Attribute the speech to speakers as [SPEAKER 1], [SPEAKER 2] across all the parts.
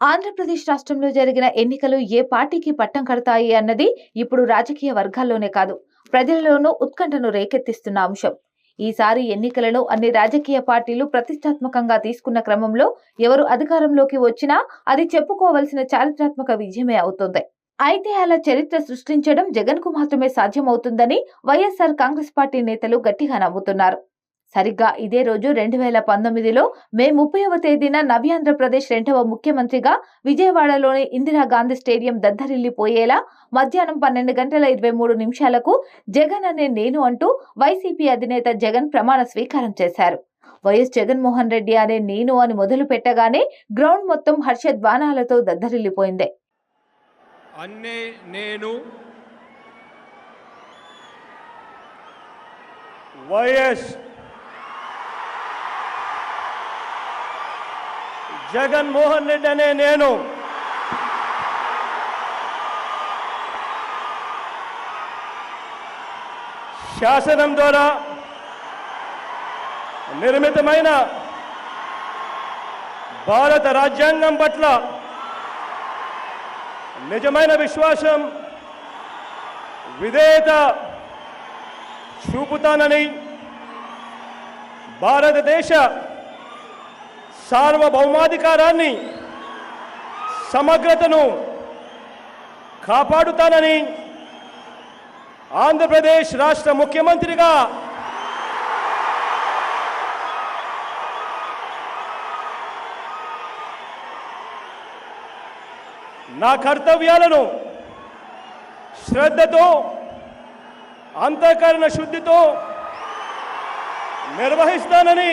[SPEAKER 1] ఆంధ్రప్రదేశ్ రాష్ట్రంలో జరిగిన ఎన్నికలు ఏ పార్టీకి పట్టం కడతాయి అన్నది ఇప్పుడు రాజకీయ వర్గాల్లోనే కాదు ప్రజలలోనూ ఉత్కంఠను రేకెత్తిస్తున్న అంశం. ఈసారి ఎన్నికలను అన్ని రాజకీయ పార్టీలు ప్రతిష్టాత్మకంగా తీసుకున్న క్రమంలో ఎవరు అధికారంలోకి వచ్చినా అది చెప్పుకోవలసిన చారిత్రాత్మక విజయమే అవుతుంది. అయితే అలా చరిత్ర సృష్టించడం జగన్కు మాత్రమే సాధ్యమవుతుందని వైఎస్ఆర్ కాంగ్రెస్ పార్టీ నేతలు గట్టిగా నమ్ముతున్నారు. సరిగ్గా ఇదే రోజు రెండు వేల పంతొమ్మిదిలో మే ముప్పైవ తేదీన నవ్యాంధ్రప్రదేశ్ రెండవ ముఖ్యమంత్రిగా విజయవాడలోని ఇందిరాగాంధీ స్టేడియం దద్దరిల్లిపోయేలా మధ్యాహ్నం పన్నెండు గంటల ఇరవై మూడు నిమిషాలకు జగన్ అనే నేను అంటూ వైసీపీ అధినేత జగన్ ప్రమాణ స్వీకారం చేశారు. వైఎస్ జగన్మోహన్ రెడ్డి అనే నేను అని మొదలు పెట్టగానే గ్రౌండ్ మొత్తం హర్షద్వానాలతో దద్దరిల్లిపోయింది.
[SPEAKER 2] అన్నే నేను
[SPEAKER 3] వైఎస్ జగన్మోహన్ రెడ్డి అనే నేను. శాసనం ద్వారా నిర్మితమైన భారత రాజ్యాంగం పట్ల నిజమైన విశ్వాసం విధేయత చూపుతానని భారతదేశ సార్వభౌమాధికారాన్ని సమగ్రతను కాపాడుతానని ఆంధ్రప్రదేశ్ రాష్ట్ర ముఖ్యమంత్రిగా నా కర్తవ్యాలను శ్రద్ధతో అంతఃకరణ శుద్ధితో నిర్వహిస్తానని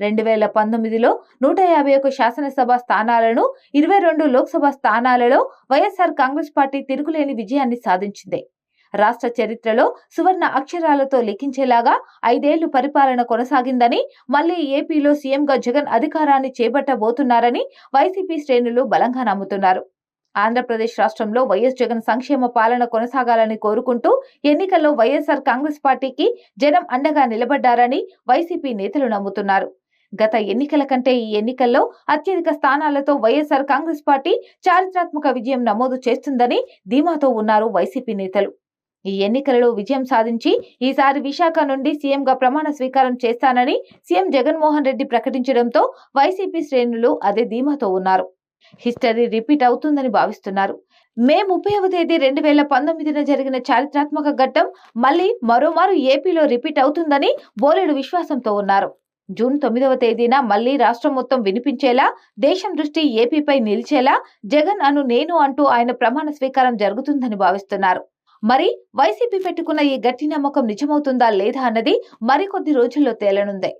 [SPEAKER 1] రెండు వేల పంతొమ్మిదిలో నూట యాభై ఒక శాసనసభ స్థానాలను ఇరవై రెండు లోక్సభ స్థానాలలో వైఎస్ఆర్ కాంగ్రెస్ పార్టీ తిరుగులేని విజయాన్ని సాధించింది. రాష్ట్ర చరిత్రలో సువర్ణ అక్షరాలతో లిఖించేలాగా ఐదేళ్ళు పరిపాలన కొనసాగిందని మళ్ళీ ఏపీలో సీఎంగా జగన్ అధికారాన్ని చేపట్టబోతున్నారని వైసీపీ శ్రేణులు బలంగా నమ్ముతున్నారు. ఆంధ్రప్రదేశ్ రాష్ట్రంలో వైఎస్ జగన్ సంక్షేమ పాలన కొనసాగాలని కోరుకుంటూ ఎన్నికల్లో వైఎస్ఆర్ కాంగ్రెస్ పార్టీకి జనం అండగా నిలబడ్డారని వైసీపీ నేతలు నమ్ముతున్నారు. గత ఎన్నికల కంటే ఈ ఎన్నికల్లో అత్యధిక స్థానాలతో వైఎస్ఆర్ కాంగ్రెస్ పార్టీ చారిత్రాత్మక విజయం నమోదు చేస్తుందని ధీమాతో ఉన్నారు వైసీపీ నేతలు. ఈ ఎన్నికలలో విజయం సాధించి ఈసారి విశాఖ నుండి సీఎంగా ప్రమాణ స్వీకారం చేస్తానని సీఎం జగన్మోహన్ రెడ్డి ప్రకటించడంతో వైసీపీ శ్రేణులు అదే ధీమాతో ఉన్నారు. హిస్టరీ రిపీట్ అవుతుందని భావిస్తున్నారు. మే ముప్పైవ తేదీ రెండు వేల పంతొమ్మిదిన జరిగిన చారిత్రాత్మక ఘట్టం మళ్ళీ మరోమారు ఏపీలో రిపీట్ అవుతుందని బోలెడు విశ్వాసంతో ఉన్నారు. జూన్ తొమ్మిదవ తేదీన మళ్ళీ రాష్ట్రం మొత్తం వినిపించేలా దేశం దృష్టి ఏపీపై నిలిచేలా జగన్ అను నేను అంటూ ఆయన ప్రమాణ స్వీకారం జరుగుతుందని భావిస్తున్నారు. మరి వైసీపీ పెట్టుకున్న ఈ గట్టి నమ్మకం నిజమవుతుందా లేదా అన్నది మరికొద్ది రోజుల్లో తేలనుంది.